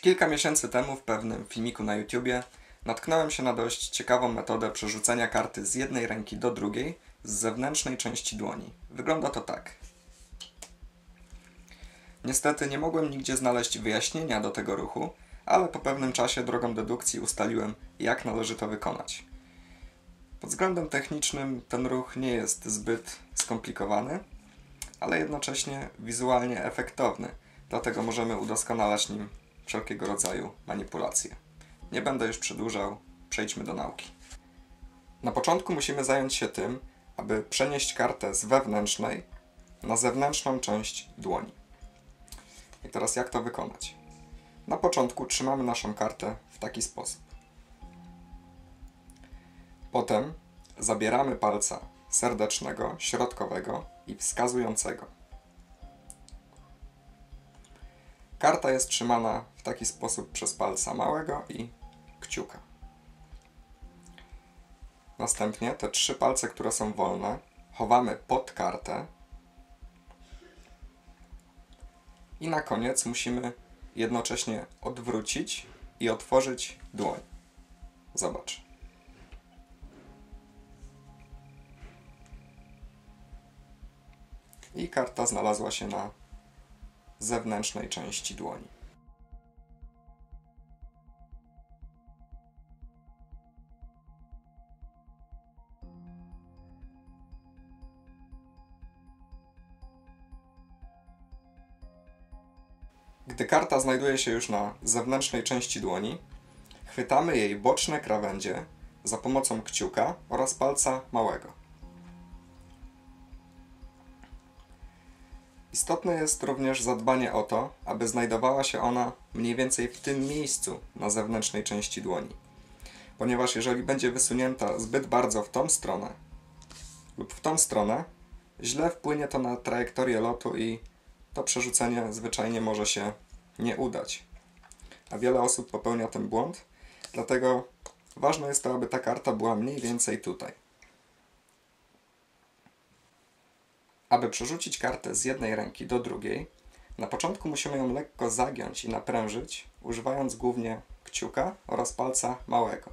Kilka miesięcy temu w pewnym filmiku na YouTubie natknąłem się na dość ciekawą metodę przerzucenia karty z jednej ręki do drugiej z zewnętrznej części dłoni. Wygląda to tak. Niestety nie mogłem nigdzie znaleźć wyjaśnienia do tego ruchu, ale po pewnym czasie drogą dedukcji ustaliłem, jak należy to wykonać. Pod względem technicznym ten ruch nie jest zbyt skomplikowany, ale jednocześnie wizualnie efektowny, dlatego możemy udoskonalać nim wszelkiego rodzaju manipulacje. Nie będę już przedłużał, przejdźmy do nauki. Na początku musimy zająć się tym, aby przenieść kartę z wewnętrznej na zewnętrzną część dłoni. I teraz jak to wykonać? Na początku trzymamy naszą kartę w taki sposób. Potem zabieramy palca serdecznego, środkowego i wskazującego. Karta jest trzymana w taki sposób przez palca małego i kciuka. Następnie te trzy palce, które są wolne, chowamy pod kartę. I na koniec musimy jednocześnie odwrócić i otworzyć dłoń. Zobacz. I karta znalazła się na zewnętrznej części dłoni. Gdy karta znajduje się już na zewnętrznej części dłoni, chwytamy jej boczne krawędzie za pomocą kciuka oraz palca małego. Istotne jest również zadbanie o to, aby znajdowała się ona mniej więcej w tym miejscu na zewnętrznej części dłoni. Ponieważ jeżeli będzie wysunięta zbyt bardzo w tą stronę lub w tą stronę, źle wpłynie to na trajektorię lotu i to przerzucenie zwyczajnie może się nie udać. A wiele osób popełnia ten błąd, dlatego ważne jest to, aby ta karta była mniej więcej tutaj. Aby przerzucić kartę z jednej ręki do drugiej, na początku musimy ją lekko zagiąć i naprężyć, używając głównie kciuka oraz palca małego.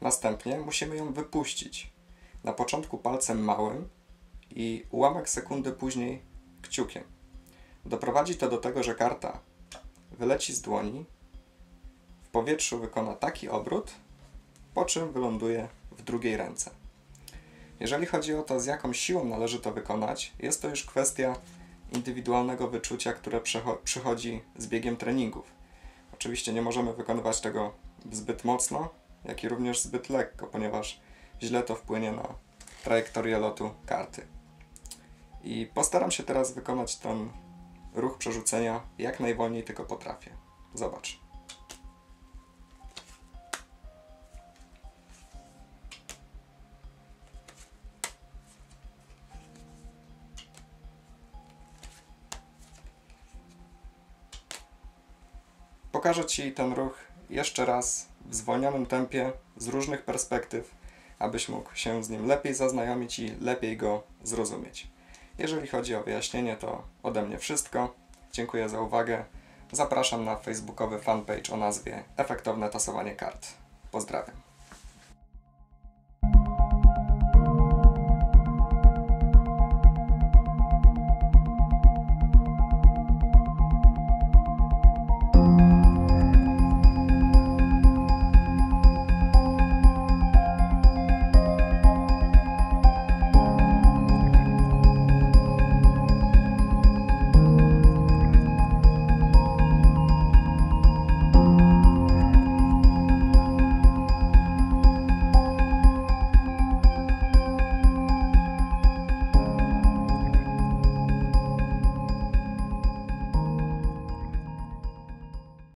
Następnie musimy ją wypuścić, na początku palcem małym i ułamek sekundy później kciukiem. Doprowadzi to do tego, że karta wyleci z dłoni, w powietrzu wykona taki obrót, po czym wyląduje w drugiej ręce. Jeżeli chodzi o to, z jaką siłą należy to wykonać, jest to już kwestia indywidualnego wyczucia, które przychodzi z biegiem treningów. Oczywiście nie możemy wykonywać tego zbyt mocno, jak i również zbyt lekko, ponieważ źle to wpłynie na trajektorię lotu karty. I postaram się teraz wykonać ten ruch przerzucenia jak najwolniej tylko potrafię. Zobacz. Pokażę Ci ten ruch jeszcze raz w zwolnionym tempie, z różnych perspektyw, abyś mógł się z nim lepiej zaznajomić i lepiej go zrozumieć. Jeżeli chodzi o wyjaśnienie, to ode mnie wszystko. Dziękuję za uwagę. Zapraszam na facebookowy fanpage o nazwie Efektowne tasowanie kart. Pozdrawiam.